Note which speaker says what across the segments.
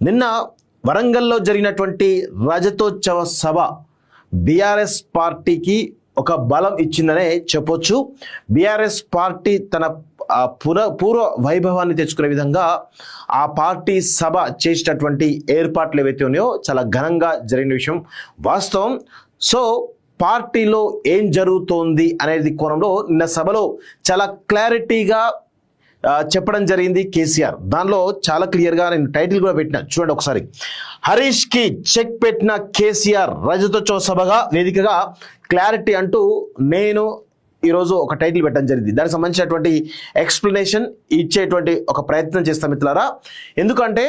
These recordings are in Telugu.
Speaker 1: నిన్న వరంగల్లో జరిగినటువంటి రజతోత్సవ సభ బీఆర్ఎస్ పార్టీకి ఒక బలం ఇచ్చిందనే చెప్పొచ్చు. బీఆర్ఎస్ పార్టీ తన పుర పూర్వ వైభవాన్ని తెచ్చుకునే విధంగా ఆ పార్టీ సభ చేసినటువంటి ఏర్పాట్లు ఏవైతే ఉన్నాయో చాలా ఘనంగా జరిగిన విషయం వాస్తవం. సో పార్టీలో ఏం జరుగుతోంది అనేది కోణంలో నిన్న సభలో చాలా క్లారిటీగా చెప్పడం జరిగింది కేసీఆర్. దానిలో చాలా క్లియర్గా నేను టైటిల్ కూడా పెట్టిన. చూడండి ఒకసారి. హరీష్కి చెక్ పెట్టిన కేసీఆర్ రజతోత్సవ సభగా వేదికగా క్లారిటీ అంటూ నేను ఈరోజు ఒక టైటిల్ పెట్టడం జరిగింది. దానికి సంబంధించినటువంటి ఎక్స్ప్లెనేషన్ ఇచ్చేటువంటి ఒక ప్రయత్నం చేస్తాం మిత్రులారా. ఎందుకంటే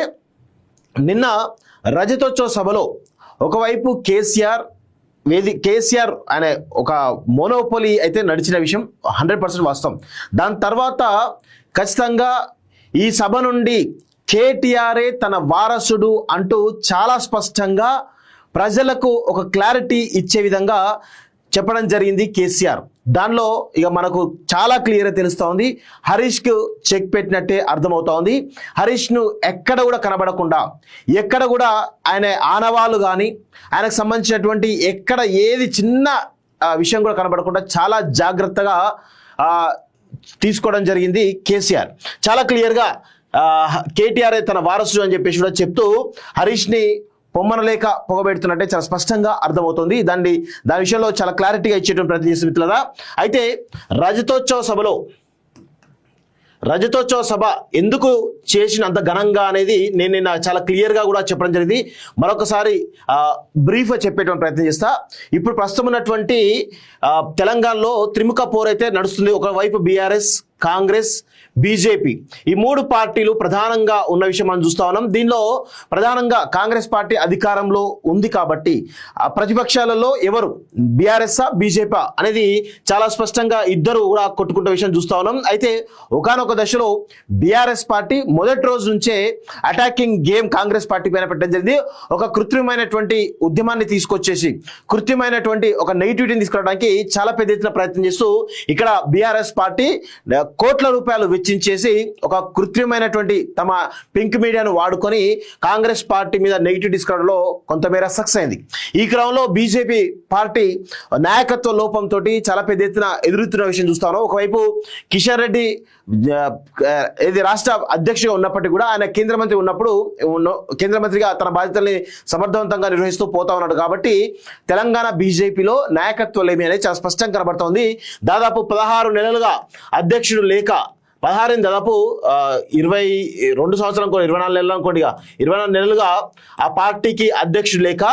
Speaker 1: నిన్న రజతోత్సవ సభలో ఒకవైపు కేసీఆర్ వేది కేసీఆర్ అనే ఒక మోనోపోలి అయితే నడిచిన విషయం హండ్రెడ్ పర్సెంట్ వాస్తవం. దాని తర్వాత ఖచ్చితంగా ఈ సభ నుండి కేటీఆర్ఏ తన వారసుడు అంటూ చాలా స్పష్టంగా ప్రజలకు ఒక క్లారిటీ ఇచ్చే విధంగా చెప్పడం జరిగింది కేసీఆర్. దానిలో ఇక మనకు చాలా క్లియర్గా తెలుస్తూ ఉంది హరీష్కు చెక్ పెట్టినట్టే అర్థమవుతా ఉంది హరీష్ను ఎక్కడ కూడా కనబడకుండా ఎక్కడ కూడా ఆయన ఆనవాళ్ళు కానీ ఆయనకు సంబంధించినటువంటి ఎక్కడ ఏది చిన్న విషయం కూడా కనబడకుండా చాలా జాగ్రత్తగా తీసుకోవడం జరిగింది కేసీఆర్. చాలా క్లియర్గా కేటీఆర్ తన వారసుడు అని చెప్పేసి కూడా చెప్తూ హరీష్ని పొమ్మనలేక పొగబెడుతున్నట్టే చాలా స్పష్టంగా అర్థమవుతుంది. దాన్ని దాని విషయంలో చాలా క్లారిటీగా ఇచ్చేటువంటి ప్రయత్నం చేసిన అయితే రజతోత్సవ సభలో రజతోత్సవ సభ ఎందుకు చేసిన అంత ఘనంగా అనేది నేను నిన్న చాలా క్లియర్గా కూడా చెప్పడం జరిగింది. మరొకసారి బ్రీఫ్గా చెప్పేటువంటి ప్రయత్నం చేస్తా. ఇప్పుడు ప్రస్తుతం ఉన్నటువంటి తెలంగాణలో త్రిముఖ పోర్ అయితే నడుస్తుంది. ఒకవైపు బీఆర్ఎస్ కాంగ్రెస్ బీజేపీ. ఈ మూడు పార్టీలు ప్రధానంగా ఉన్న విషయం మనం చూస్తా ఉన్నాం. దీనిలో ప్రధానంగా కాంగ్రెస్ పార్టీ అధికారంలో ఉంది కాబట్టి ఆ ప్రతిపక్షాలలో ఎవరు? బీఆర్ఎస్ బీజేపీ అనేది చాలా స్పష్టంగా ఇద్దరు కూడా కొట్టుకుంటే విషయం చూస్తా ఉన్నాం. అయితే ఒకనొక దశలో బీఆర్ఎస్ పార్టీ మొదటి రోజు నుంచే అటాకింగ్ గేమ్ కాంగ్రెస్ పార్టీ పైన పెట్టడం జరిగింది. ఒక కృత్రిమైనటువంటి ఉద్యమాన్ని తీసుకొచ్చేసి కృత్రిమైనటువంటి ఒక నెగిటివిటీని తీసుకురావడానికి చాలా పెద్ద ఎత్తున ప్రయత్నం చేస్తూ ఇక్కడ బీఆర్ఎస్ పార్టీ కోట్ల రూపాయలు వెచ్చించేసి ఒక కృత్రిమైనటువంటి తమ పింక్ మీడియాను వాడుకొని కాంగ్రెస్ పార్టీ మీద నెగిటివ్ తీసుకురావడంలో కొంతమేర సక్సెస్ అయింది. ఈ క్రమంలో బీజేపీ పార్టీ నాయకత్వ లోపంతో చాలా పెద్ద ఎత్తున ఎదురుతున్న విషయం చూస్తాను. ఒకవైపు కిషన్ రెడ్డి ఇది రాష్ట్ర అధ్యక్షుగా ఉన్నప్పటికీ కూడా ఆయన కేంద్ర మంత్రి ఉన్నప్పుడు కేంద్ర మంత్రిగా తన బాధ్యతల్ని సమర్థవంతంగా నిర్వహిస్తూ పోతా ఉన్నాడు కాబట్టి తెలంగాణ బీజేపీలో నాయకత్వం లేమి అనేది చాలా స్పష్టంగా కనబడుతోంది. దాదాపు పదహారు నెలలుగా అధ్యక్షుడు లేక పదహారుని దాదాపు ఇరవై రెండు సంవత్సరం కూడా ఇరవై నాలుగు నెలలు అనుకోండి ఇక. ఇరవై నాలుగు నెలలుగా ఆ పార్టీకి అధ్యక్షుడు లేక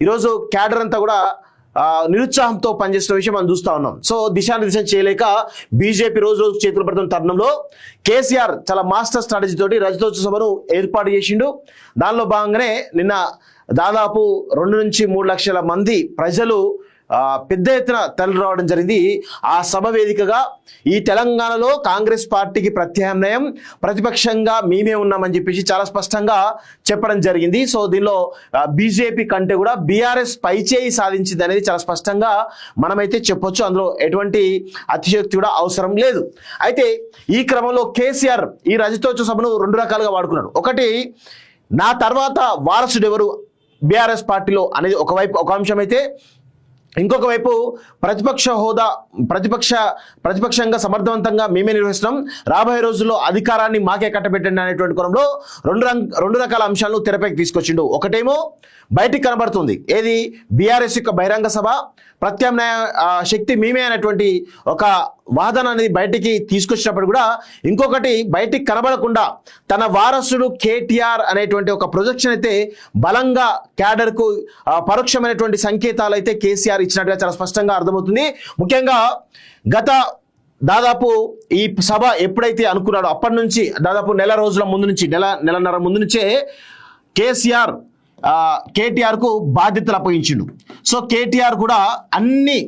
Speaker 1: ఈరోజు క్యాడర్ అంతా కూడా నిరుత్సాహంతో పనిచేస్తున్న విషయం మనం చూస్తూ ఉన్నాం సో దిశానిర్దేశం చేయలేక బీజేపీ రోజు రోజు చేతులు పడుతున్న తరుణంలో కేసీఆర్ చాలా మాస్టర్ స్ట్రాటజీ తోటి రజతోత్సవ సభను ఏర్పాటు చేసిండు దానిలో భాగంగానే నిన్న దాదాపు రెండు నుంచి మూడు లక్షల మంది ప్రజలు పెద్ద ఎత్తున తరలి రావడం జరిగింది. ఆ సభ వేదికగా ఈ తెలంగాణలో కాంగ్రెస్ పార్టీకి ప్రత్యామ్నాయం ప్రతిపక్షంగా మేమే ఉన్నామని చెప్పేసి చాలా స్పష్టంగా చెప్పడం జరిగింది. సో దీనిలో బీజేపీ కంటే కూడా బీఆర్ఎస్ పైచేయి సాధించింది అనేది చాలా స్పష్టంగా మనమైతే చెప్పొచ్చు. అందులో ఎటువంటి అతిశక్తి కూడా అవసరం లేదు. అయితే ఈ క్రమంలో కేసీఆర్ ఈ రజతోత్సవ సభను రెండు రకాలుగా వాడుకున్నాడు. ఒకటి నా తర్వాత వారసుడు ఎవరు? బీఆర్ఎస్ పార్టీలో అనేది ఒకవైపు ఒక అంశం అయితే ఇంకొక వైపు ప్రతిపక్ష హోదా ప్రతిపక్ష ప్రతిపక్షంగా సమర్థవంతంగా మేమే నిర్వహిస్తున్నాం. రాబోయే రోజుల్లో అధికారాన్ని మాకే కట్టబెట్టండి అనేటువంటి క్రమంలో రెండు రంగ్ రెండు రకాల అంశాలను తెరపైకి తీసుకొచ్చిండు. ఒకటేమో బయటికి కనబడుతుంది. ఏది? బీఆర్ఎస్ యొక్క బహిరంగ సభ. ప్రత్యామ్నాయ శక్తి మేమే అనేటువంటి ఒక వాదన అనేది బయటికి తీసుకొచ్చినప్పుడు కూడా ఇంకొకటి బయటికి కనబడకుండా తన వారసుడు కేటీఆర్ అనేటువంటి ఒక ప్రొజెక్షన్ అయితే బలంగా క్యాడర్కు పరోక్షమైనటువంటి సంకేతాలు అయితే కేసీఆర్ ఇచ్చినట్టుగా చాలా స్పష్టంగా అర్థమవుతుంది. ముఖ్యంగా గత దాదాపు ఈ సభ ఎప్పుడైతే అనుకున్నాడో అప్పటి నుంచి దాదాపు నెల రోజుల ముందు నుంచి నెల నెలన్నర ముందు నుంచే కేసీఆర్ కేటీఆర్కు బాధ్యతలు అప్పగించిండు. సో కేటీఆర్ కూడా అన్ని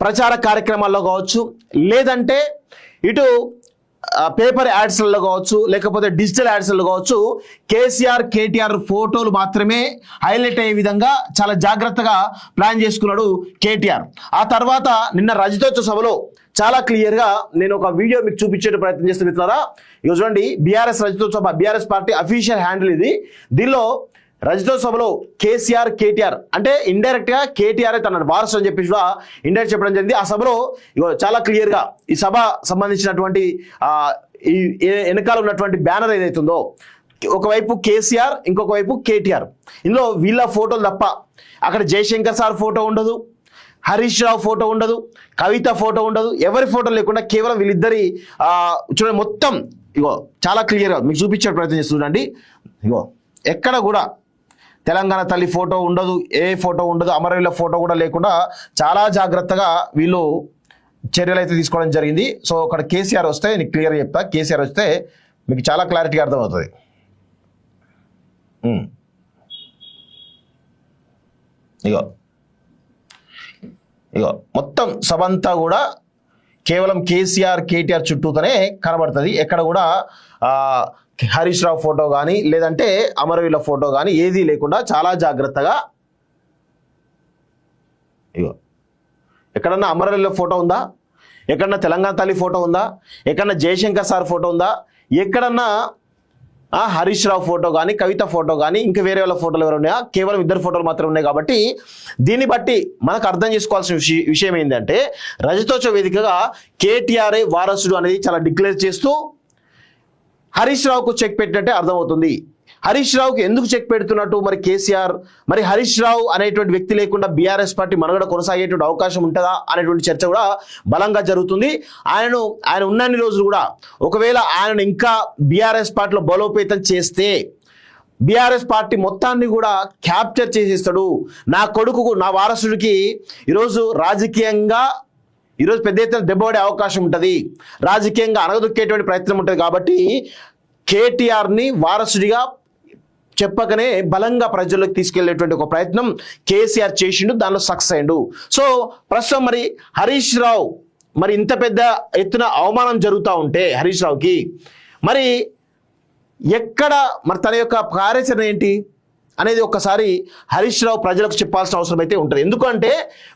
Speaker 1: ప్రచార కార్యక్రమాల్లో కావచ్చు లేదంటే ఇటు పేపర్ యాడ్స్లలో కావచ్చు లేకపోతే డిజిటల్ యాడ్స్లలో కావచ్చు కేసీఆర్ కేటీఆర్ ఫోటోలు మాత్రమే హైలైట్ అయ్యే విధంగా చాలా జాగ్రత్తగా ప్లాన్ చేసుకున్నాడు కేటీఆర్. ఆ తర్వాత నిన్న రజతోత్సవ సభలో చాలా క్లియర్గా నేను ఒక వీడియో మీకు చూపించే ప్రయత్నం చేస్తున్న మిత్రులారా ఇక చూడండి బీఆర్ఎస్ రజతోత్సవ బీఆర్ఎస్ పార్టీ అఫీషియల్ హ్యాండిల్ ఇది. దీనిలో రజతోత్సవలో కేసీఆర్ కేటీఆర్ అంటే ఇండైరెక్ట్గా కేటీఆర్ తన వారసు అని చెప్పి కూడా ఇండైరెక్ట్ చెప్పడం జరిగింది. ఆ సభలో ఇగో చాలా క్లియర్గా ఈ సభ సంబంధించినటువంటి ఆ, ఈ వెనకాల ఉన్నటువంటి బ్యానర్ ఏదైతుందో ఒకవైపు కేసీఆర్ ఇంకొక వైపు కేటీఆర్. ఇందులో వీళ్ళ ఫోటోలు తప్ప అక్కడ జయశంకర్ సార్ ఫోటో ఉండదు హరీష్ రావు ఫోటో ఉండదు కవిత ఫోటో ఉండదు ఎవరి ఫోటో లేకుండా కేవలం వీళ్ళిద్దరి చూడండి మొత్తం ఇగో చాలా క్లియర్గా మీకు చూపించే ప్రయత్నం చేస్తుండండి ఇగో ఎక్కడ కూడా తెలంగాణ తల్లి ఫోటో ఉండదు ఏ ఫోటో ఉండదు అమరవీళ్ళ ఫోటో కూడా లేకుండా చాలా జాగ్రత్తగా వీళ్ళు చర్యలు అయితే తీసుకోవడం జరిగింది. సో అక్కడ కేసీఆర్ వస్తే నీకు క్లియర్గా చెప్తా. కేసీఆర్ వస్తే మీకు చాలా క్లారిటీగా అర్థమవుతుంది. ఇగో. ఇగో. మొత్తం సభ అంతా కూడా కేవలం కేసీఆర్ కేటీఆర్ చుట్టూతోనే కనబడుతుంది. ఎక్కడ కూడా హరీష్ రావు ఫోటో కానీ లేదంటే అమరవీల ఫోటో కానీ ఏదీ లేకుండా చాలా జాగ్రత్తగా ఇగో ఎక్కడన్నా అమరవీల ఫోటో ఉందా? ఎక్కడన్నా తెలంగాణ తల్లి ఫోటో ఉందా? ఎక్కడన్నా జయశంకర్ సార్ ఫోటో ఉందా? ఎక్కడన్నా ఆ, హరీష్ రావు ఫోటో కానీ కవిత ఫోటో కానీ ఇంకా వేరే వాళ్ళ ఫోటోలు ఎవరు ఉన్నాయా? కేవలం ఇద్దరు ఫోటోలు మాత్రమే ఉన్నాయి కాబట్టి దీన్ని బట్టి మనకు అర్థం చేసుకోవాల్సిన విషయం ఏంటంటే రజతోత్సవ వేదికగా కేటీఆర్ఏ వారసుడు అనేది చాలా డిక్లేర్ చేస్తూ హరీష్ రావుకు చెక్ పెట్టినట్టే అర్థమవుతుంది. హరీష్ రావుకి ఎందుకు చెక్ పెడుతున్నట్టు మరి కేసీఆర్? మరి హరీష్ రావు అనేటువంటి వ్యక్తి లేకుండా బీఆర్ఎస్ పార్టీ మనుగడ కొనసాగేటువంటి అవకాశం ఉంటుందా అనేటువంటి చర్చ కూడా బలంగా జరుగుతుంది. ఆయనను ఆయన ఉన్నన్ని రోజులు కూడా ఒకవేళ ఆయనను ఇంకా బీఆర్ఎస్ పార్టీలో బలోపేతం చేస్తే బీఆర్ఎస్ పార్టీ మొత్తాన్ని కూడా క్యాప్చర్ చేసేస్తాడు. నా కొడుకు నా వారసుడికి ఈరోజు రాజకీయంగా ఈరోజు పెద్ద ఎత్తున దెబ్బపడే అవకాశం ఉంటుంది. రాజకీయంగా అనగదొక్కేటువంటి ప్రయత్నం ఉంటుంది కాబట్టి కేటీఆర్ని వారసుడిగా చెప్పకనే బలంగా ప్రజల్లోకి తీసుకెళ్ళేటువంటి ఒక ప్రయత్నం కేసీఆర్ చేసిండు దానిలో సక్సెస్ అయ్యిండు. సో ప్రస్తుతం మరి హరీష్ రావు మరి ఇంత పెద్ద ఎత్తున అవమానం జరుగుతూ ఉంటే హరీష్ రావుకి మరి ఎక్కడ మరి తన యొక్క కార్యాచరణ ఏంటి? అనేది ఒక్కసారి హరీష్ రావు ప్రజలకు చెప్పాల్సిన అవసరం అయితే ఉంటుంది. ఎందుకంటే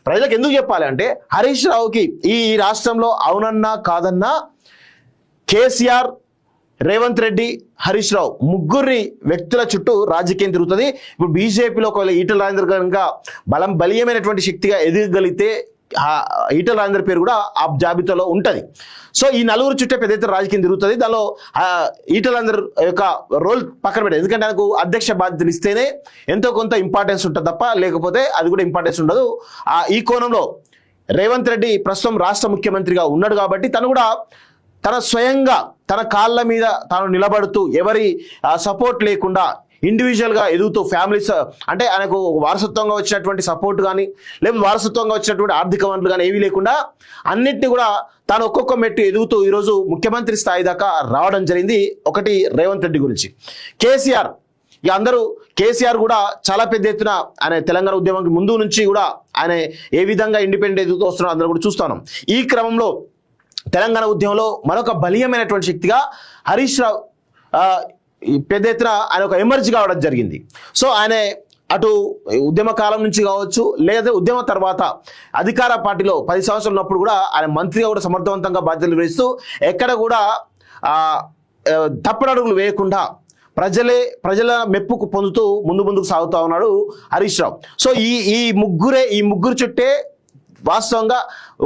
Speaker 1: ప్రజలకు ఎందుకు చెప్పాలి అంటే హరీష్ రావుకి ఈ రాష్ట్రంలో అవునన్నా కాదన్నా కేసీఆర్ రేవంత్ రెడ్డి హరీష్ రావు ముగ్గురి వ్యక్తుల చుట్టూ రాజకీయం తిరుగుతుంది. ఇప్పుడు బీజేపీలో ఒకవేళ ఈటల రాజేందర్ కనుక బలం బలీయమైనటువంటి శక్తిగా ఎదగగలిగితే ఈటల రాజేందర్ పేరు కూడా ఆ జాబితాలో ఉంటుంది. సో ఈ నలుగురు చుట్టే పెద్ద ఎత్తున రాజకీయం తిరుగుతుంది. దానిలో ఈటల రాజేందర్ యొక్క రోల్ పక్కన పెట్టారు ఎందుకంటే ఆయనకు అధ్యక్ష బాధ్యతలు ఇస్తేనే ఎంతో కొంత ఇంపార్టెన్స్ ఉంటుంది తప్ప లేకపోతే అది కూడా ఇంపార్టెన్స్ ఉండదు. ఆ ఈ కోణంలో రేవంత్ రెడ్డి ప్రస్తుతం రాష్ట్ర ముఖ్యమంత్రిగా ఉన్నాడు కాబట్టి తను కూడా తన స్వయంగా తన కాళ్ళ మీద తాను నిలబడుతూ ఎవరి సపోర్ట్ లేకుండా ఇండివిజువల్గా ఎదుగుతూ ఫ్యామిలీస్ అంటే ఆయనకు వారసత్వంగా వచ్చినటువంటి సపోర్ట్ కానీ లేదా వారసత్వంగా వచ్చినటువంటి ఆర్థిక వనరులు కానీ ఏవి లేకుండా అన్నింటినీ కూడా తాను ఒక్కొక్క మెట్టు ఎదుగుతూ ఈరోజు ముఖ్యమంత్రి స్థాయి దాకా రావడం జరిగింది. ఒకటి రేవంత్ రెడ్డి గురించి. కేసీఆర్ ఇక అందరూ కేసీఆర్ కూడా చాలా పెద్ద ఎత్తున ఆయన తెలంగాణ ఉద్యమానికి ముందు నుంచి కూడా ఆయన ఏ విధంగా ఇండిపెండెంట్ ఎదుగుతూ వస్తున్నారో అందరూ కూడా చూస్తున్నాం ఈ క్రమంలో తెలంగాణ ఉద్యమంలో మరొక బలీయమైనటువంటి శక్తిగా హరీష్ రావు పెద్ద ఎత్తున ఆయన ఒక ఎమర్జ్ కావడం జరిగింది. సో ఆయన అటు ఉద్యమ కాలం నుంచి కావచ్చు లేదా ఉద్యమ తర్వాత అధికార పార్టీలో పది సంవత్సరాలు ఉన్నప్పుడు కూడా ఆయన మంత్రిగా కూడా సమర్థవంతంగా బాధ్యతలు నిర్వహిస్తూ ఎక్కడ కూడా తప్పడడుగులు వేయకుండా ప్రజలే ప్రజల మెప్పుకు పొందుతూ ముందు ముందుకు సాగుతూ ఉన్నాడు హరీష్ రావు. సో ఈ ఈ ముగ్గురే ఈ ముగ్గురు చుట్టే వాస్తవంగా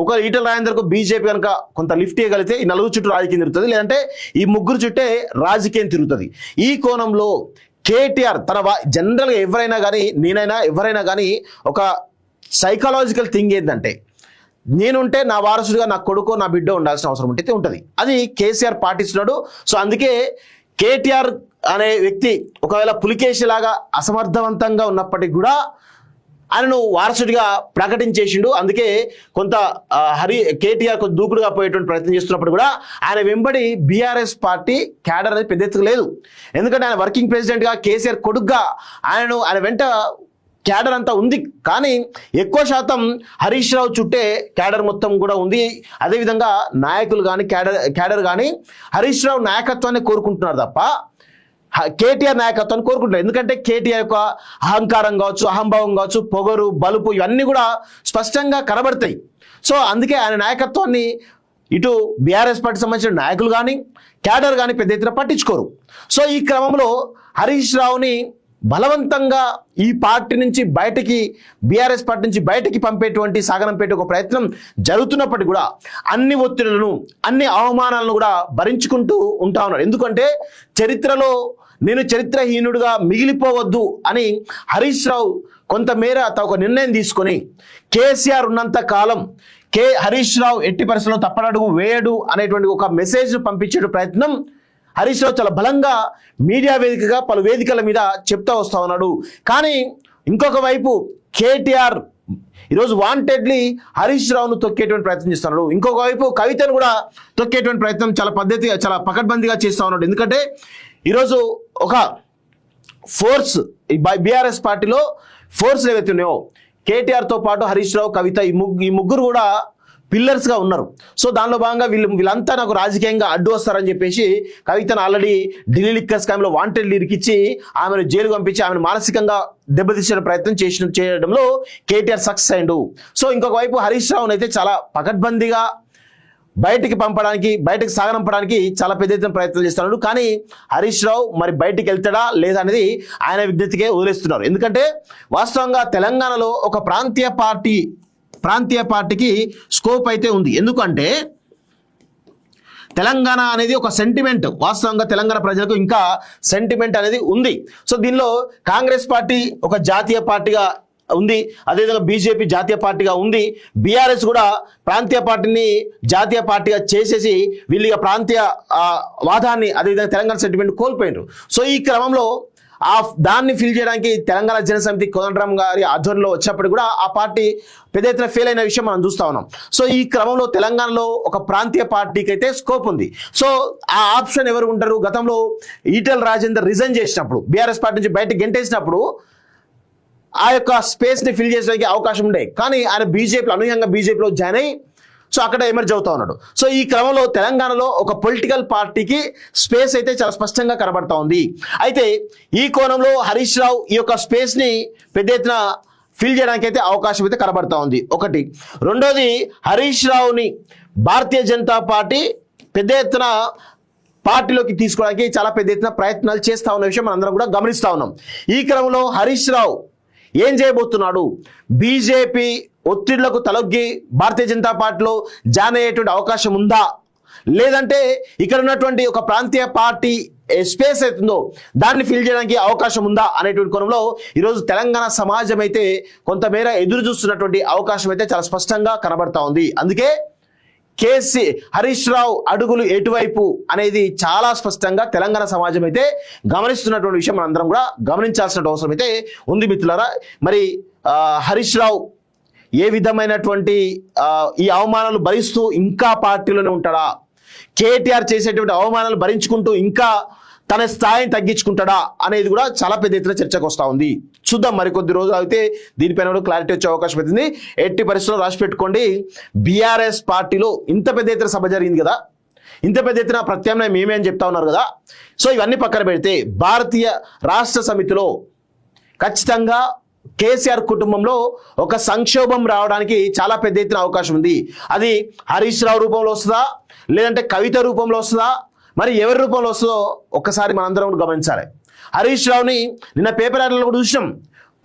Speaker 1: ఒక ఈటల రాజేందర్కు బీజేపీ కనుక కొంత లిఫ్ట్ ఇవ్వగలిగితే ఈ నలుగురు చుట్టూ రాజకీయం తిరుగుతుంది. లేదంటే ఈ ముగ్గురు చుట్టే రాజకీయం తిరుగుతుంది. ఈ కోణంలో కేటీఆర్ తన జనరల్గా ఎవరైనా కానీ నేనైనా ఎవరైనా కానీ ఒక సైకలాజికల్ థింగ్ ఏంటంటే నేనుంటే నా వారసుడిగా నా కొడుకు నా బిడ్డ ఉండాల్సిన అవసరం ఉంటే ఉంటుంది. అది కేసీఆర్ పాటిస్తున్నాడు. సో అందుకే కేటీఆర్ అనే వ్యక్తి ఒకవేళ పులికేషిలాగా అసమర్థవంతంగా ఉన్నప్పటికీ కూడా ఆయనను వారసుడిగా ప్రకటించేసిండు. అందుకే కొంత హరి కేటీఆర్ కొంత దూకుడుగా పోయేటువంటి ప్రయత్నం చేస్తున్నప్పుడు కూడా ఆయన వెంబడి బీఆర్ఎస్ పార్టీ క్యాడర్ అనేది పెద్ద ఎత్తుకు లేదు. ఎందుకంటే ఆయన వర్కింగ్ ప్రెసిడెంట్గా కేసీఆర్ కొడుగ్గా ఆయనను ఆయన వెంట క్యాడర్ అంతా ఉంది. కానీ ఎక్కువ శాతం హరీష్ రావు చుట్టే క్యాడర్ మొత్తం కూడా ఉంది. అదేవిధంగా నాయకులు కానీ క్యాడర్ క్యాడర్ కానీ హరీష్ రావు నాయకత్వాన్ని కోరుకుంటున్నారు తప్ప కేటీఆర్ నాయకత్వాన్ని కోరుకుంటారు ఎందుకంటే కేటీఆర్ యొక్క అహంకారం కావచ్చు అహంభావం కావచ్చు పొగరు బలుపు ఇవన్నీ కూడా స్పష్టంగా కనబడతాయి. సో అందుకే ఆయన నాయకత్వాన్ని ఇటు బీఆర్ఎస్ పార్టీ సంబంధించిన నాయకులు కానీ క్యాడర్ కానీ పెద్ద ఎత్తున పట్టించుకోరు. సో ఈ క్రమంలో హరీష్ రావుని బలవంతంగా ఈ పార్టీ నుంచి బయటకి బీఆర్ఎస్ పార్టీ నుంచి బయటకి పంపేటువంటి సాగనంపేట ఒక ప్రయత్నం జరుగుతున్నప్పటికీ కూడా అన్ని ఒత్తిడులను అన్ని అవమానాలను కూడా భరించుకుంటూ ఉంటా ఉన్నారు. ఎందుకంటే చరిత్రలో నేను చరిత్రహీనుడిగా మిగిలిపోవద్దు అని హరీష్ రావు కొంతమేర త- ఒక నిర్ణయం తీసుకొని కేసీఆర్ ఉన్నంత కాలం కే హరీష్ రావు ఎట్టి పరిస్థితుల్లో తప్పనడుగు వేయడు అనేటువంటి ఒక మెసేజ్ పంపించే ప్రయత్నం హరీష్ రావు చాలా బలంగా మీడియా వేదికగా పలు వేదికల మీద చెప్తా వస్తా ఉన్నాడు. కానీ ఇంకొక వైపు కేటీఆర్ ఈరోజు వాంటెడ్లీ హరీష్ రావును తొక్కేటువంటి ప్రయత్నం చేస్తున్నాడు ఇంకొక వైపు కవితను కూడా తొక్కేటువంటి ప్రయత్నం చాలా పద్ధతిగా చాలా పకడ్బందీగా చేస్తూ ఉన్నాడు. ఎందుకంటే ఈరోజు ఒక ఫోర్స్ ఈ బీఆర్ఎస్ పార్టీలో ఫోర్స్ ఏవైతే ఉన్నాయో కేటీఆర్తో పాటు హరీష్ రావు కవిత ఈ ముగ్గు ఈ ముగ్గురు కూడా పిల్లర్స్గా ఉన్నారు. సో దానిలో భాగంగా వీళ్ళు వీళ్ళంతా నాకు రాజకీయంగా అడ్డు వస్తారని చెప్పేసి కవితను ఆల్రెడీ ఢిల్లీ లిక్కర్ స్కామ్లో వాంటెడ్ ఇరికిచ్చి ఆమెను జైలు పంపించి ఆమెను మానసికంగా దెబ్బతీసే ప్రయత్నం చేసిన చేయడంలో కేటీఆర్ సక్సెస్ అయిండు సో ఇంకొక వైపు హరీష్ రావును అయితే చాలా పకడ్బందీగా బయటికి పంపడానికి బయటకు సాగనంపడానికి చాలా పెద్ద ఎత్తున ప్రయత్నం చేస్తున్నాడు. కానీ హరీష్ రావు మరి బయటికి వెళ్తాడా లేదా అనేది ఆయన విజ్ఞతకే వదిలేస్తున్నారు. ఎందుకంటే వాస్తవంగా తెలంగాణలో ఒక ప్రాంతీయ పార్టీ ప్రాంతీయ పార్టీకి స్కోప్ అయితే ఉంది. ఎందుకంటే తెలంగాణ అనేది ఒక సెంటిమెంట్ వాస్తవంగా తెలంగాణ ప్రజలకు ఇంకా సెంటిమెంట్ అనేది ఉంది. సో దీనిలో కాంగ్రెస్ పార్టీ ఒక జాతీయ పార్టీగా ఉంది. అదేవిధంగా బీజేపీ జాతీయ పార్టీగా ఉంది. బీఆర్ఎస్ కూడా ప్రాంతీయ పార్టీని జాతీయ పార్టీగా చేసేసి వీళ్ళు ప్రాంతీయ వాదాన్ని అదేవిధంగా తెలంగాణ సెంటిమెంట్ కోల్పోయినారు. సో ఈ క్రమంలో ఆ దాన్ని ఫిల్ చేయడానికి తెలంగాణ జనసమితి కోదండరామ్ గారి ఆధ్వర్యంలో వచ్చినప్పుడు కూడా ఆ పార్టీ పెద్ద ఎత్తున ఫెయిల్ అయిన విషయం మనం చూస్తా ఉన్నాం. సో ఈ క్రమంలో తెలంగాణలో ఒక ప్రాంతీయ పార్టీకి అయితే స్కోప్ ఉంది. సో ఆ ఆప్షన్ ఎవరు ఉంటారు? గతంలో ఈటెల్ రాజేందర్ రిజైన్ చేసినప్పుడు బీఆర్ఎస్ పార్టీ నుంచి బయట గెంటేసినప్పుడు ఆ యొక్క స్పేస్ని ఫిల్ చేసడానికి అవకాశం ఉండే. కానీ ఆయన బీజేపీలో అనూహ్యంగా బీజేపీలో జాయిన్ అయ్యి సో అక్కడ ఎమర్జ్ అవుతా ఉన్నాడు. సో ఈ క్రమంలో తెలంగాణలో ఒక పొలిటికల్ పార్టీకి స్పేస్ అయితే చాలా స్పష్టంగా కనబడతా ఉంది. అయితే ఈ కోణంలో హరీష్ రావు ఈ యొక్క స్పేస్ని పెద్ద ఎత్తున ఫిల్ చేయడానికి అయితే అవకాశం అయితే కనబడతా ఉంది. ఒకటి. రెండోది హరీష్ రావుని భారతీయ జనతా పార్టీ పెద్ద ఎత్తున పార్టీలోకి తీసుకోవడానికి చాలా పెద్ద ఎత్తున ప్రయత్నాలు చేస్తా ఉన్న విషయం మనందరం కూడా గమనిస్తా ఉన్నాం. ఈ క్రమంలో హరీష్ రావు ఏం చేయబోతున్నాడు? బీజేపీ ఒత్తిళ్ళకు తలొగ్గి భారతీయ జనతా పార్టీలో జాయిన్ అయ్యేటువంటి అవకాశం ఉందా? లేదంటే ఇక్కడ ఉన్నటువంటి ఒక ప్రాంతీయ పార్టీ స్పేస్ అవుతుందో దాన్ని ఫిల్ చేయడానికి అవకాశం ఉందా అనేటువంటి కోణంలో ఈరోజు తెలంగాణ సమాజం అయితే కొంతమేర ఎదురు చూస్తున్నటువంటి అవకాశం అయితే చాలా స్పష్టంగా కనబడతా ఉంది. అందుకే కేసీ హరీష్ రావు అడుగులు ఎటువైపు అనేది చాలా స్పష్టంగా తెలంగాణ సమాజం అయితే గమనిస్తున్నటువంటి విషయం మనందరం కూడా గమనించాల్సిన అవసరం అయితే ఉంది మిత్రులారా. మరి హరీష్ రావు ఏ విధమైనటువంటి ఈ అవమానాలు భరిస్తూ ఇంకా పార్టీలోనే ఉంటాడా? కేటీఆర్ చేసేటువంటి అవమానాలు భరించుకుంటూ ఇంకా తన స్థాయిని తగ్గించుకుంటాడా అనేది కూడా చాలా పెద్ద ఎత్తున చర్చకు వస్తూ ఉంది. చూద్దాం మరికొద్ది రోజులు అయితే దీనిపైన కూడా క్లారిటీ వచ్చే అవకాశం అవుతుంది ఎట్టి పరిస్థితుల్లో రాసి పెట్టుకోండి బీఆర్ఎస్ పార్టీలో ఇంత పెద్ద ఎత్తున సభ జరిగింది కదా. ఇంత పెద్ద ఎత్తున ప్రత్యామ్నాయం ఏమే అని చెప్తా ఉన్నారు కదా. సో ఇవన్నీ పక్కన పెడితే భారతీయ రాష్ట్ర సమితిలో ఖచ్చితంగా కేసీఆర్ కుటుంబంలో ఒక సంక్షోభం రావడానికి చాలా పెద్ద ఎత్తున అవకాశం ఉంది. అది హరీష్ రావు రూపంలో వస్తుందా? లేదంటే కవిత రూపంలో వస్తుందా? మరి ఎవరి రూపంలో వస్తుందో ఒక్కసారి మనందరం కూడా గమనించాలి. హరీష్ రావుని నిన్న పేపర్ యాడ్లో కూడా చూసినాం.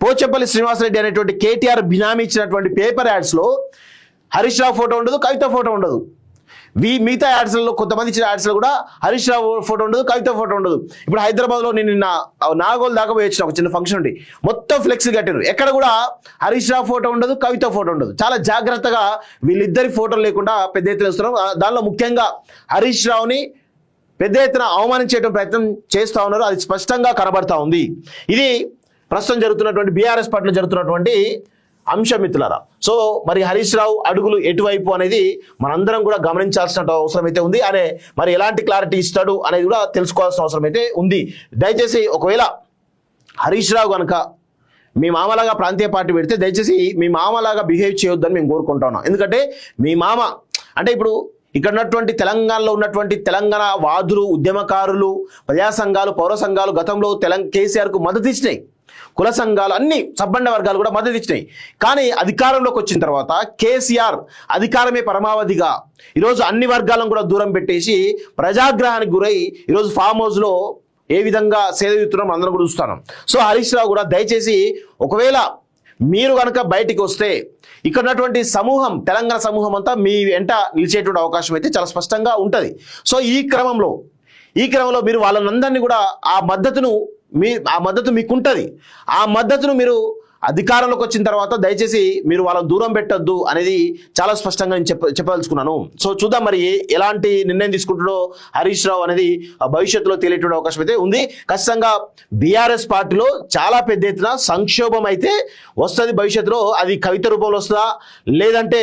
Speaker 1: పోచంపల్లి శ్రీనివాసరెడ్డి అనేటువంటి కేటీఆర్ బినామీ ఇచ్చినటువంటి పేపర్ యాడ్స్లో హరీష్ రావు ఫోటో ఉండదు కవిత ఫోటో ఉండదు. వీ మిగతా యాడ్స్లలో కొంతమంది ఇచ్చిన యాడ్స్లో కూడా హరీష్ రావు ఫోటో ఉండదు కవిత ఫోటో ఉండదు. ఇప్పుడు హైదరాబాద్లో నేను నిన్న నాగోల్ దాకా పోయి వచ్చిన ఒక చిన్న ఫంక్షన్ ఉండి మొత్తం ఫ్లెక్స్ కట్టారు ఎక్కడ కూడా హరీష్ రావు ఫోటో ఉండదు కవిత ఫోటో ఉండదు. చాలా జాగ్రత్తగా వీళ్ళిద్దరి ఫోటోలు లేకుండా పెద్ద ఎత్తున దానిలో ముఖ్యంగా హరీష్ రావుని పెద్ద ఎత్తున అవమానించేట ప్రయత్నం చేస్తూ ఉన్నారు. అది స్పష్టంగా కనబడతా ఉంది. ఇది ప్రస్తుతం జరుగుతున్నటువంటి బీఆర్ఎస్ పట్ల జరుగుతున్నటువంటి అంశమిత్రులరా. సో మరి హరీష్ రావు అడుగులు ఎటువైపు అనేది మనందరం కూడా గమనించాల్సిన అవసరం అయితే ఉంది. అనే మరి ఎలాంటి క్లారిటీ ఇస్తాడు అనేది కూడా తెలుసుకోవాల్సిన అవసరం అయితే ఉంది. దయచేసి ఒకవేళ హరీష్ రావు కనుక మీ మామలాగా ప్రాంతీయ పార్టీ పెడితే దయచేసి మీ మామలాగా బిహేవ్ చేయొద్దని మేము కోరుకుంటా ఉన్నాం. ఎందుకంటే మీ మామ అంటే ఇప్పుడు ఇక్కడ ఉన్నటువంటి తెలంగాణలో ఉన్నటువంటి తెలంగాణ వాదులు ఉద్యమకారులు ప్రజా సంఘాలు పౌర సంఘాలు గతంలో తెలంగాణ కేసీఆర్కు మద్దతు ఇచ్చినాయి. కుల సంఘాలు అన్ని సబ్బండ వర్గాలు కూడా మద్దతు ఇచ్చినాయి. కానీ అధికారంలోకి వచ్చిన తర్వాత కేసీఆర్ అధికారమే పరమావధిగా ఈరోజు అన్ని వర్గాలను కూడా దూరం పెట్టేసి ప్రజాగ్రహానికి గురై ఈరోజు ఫామ్ హౌస్లో ఏ విధంగా సేదయుతున్నాం అందరం కూడా చూస్తున్నాం. సో హరీష్ రావు కూడా దయచేసి ఒకవేళ మీరు కనుక బయటికి వస్తే ఇక్కడ ఉన్నటువంటి సమూహం తెలంగాణ సమూహం అంతా మీ వెంట నిలిచేటువంటి అవకాశం అయితే చాలా స్పష్టంగా ఉంటుంది. సో ఈ క్రమంలో ఈ క్రమంలో మీరు వాళ్ళనందరినీ కూడా ఆ మద్దతును మీ ఆ మద్దతు మీకు ఉంటుంది ఆ మద్దతును మీరు అధికారంలోకి వచ్చిన తర్వాత దయచేసి మీరు వాళ్ళని దూరం పెట్టద్దు అనేది చాలా స్పష్టంగా నేను చెప్ప చెప్పదలుచుకున్నాను. సో చూద్దాం మరి ఎలాంటి నిర్ణయం తీసుకుంటాడో హరీష్ రావు అనేది భవిష్యత్తులో తేలేటువంటి అవకాశం అయితే ఉంది. ఖచ్చితంగా బీఆర్ఎస్ పార్టీలో చాలా పెద్ద ఎత్తున సంక్షోభం అయితే వస్తుంది భవిష్యత్తులో. అది కవిత రూపంలో వస్తుందా? లేదంటే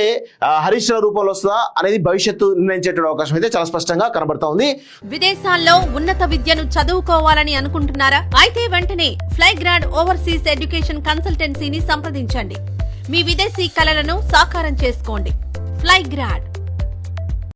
Speaker 1: హరీష్ రావు రూపంలో వస్తుందా? అనేది భవిష్యత్తు నిర్ణయించేటువంటి అవకాశం అయితే చాలా స్పష్టంగా కనబడతా ఉంది.
Speaker 2: విదేశాల్లో ఉన్నత విద్యను చదువుకోవాలని అనుకుంటున్నారా? అయితే వెంటనే ఫ్లైగ్రాడ్ ఓవర్సీస్ ఎడ్యుకేషన్ కన్సల్టెంట్ కన్సల్టెన్సీని సంప్రదించండి. మీ విదేశీ కలలను సాకారం చేసుకోండి. ఫ్లైగ్రాడ్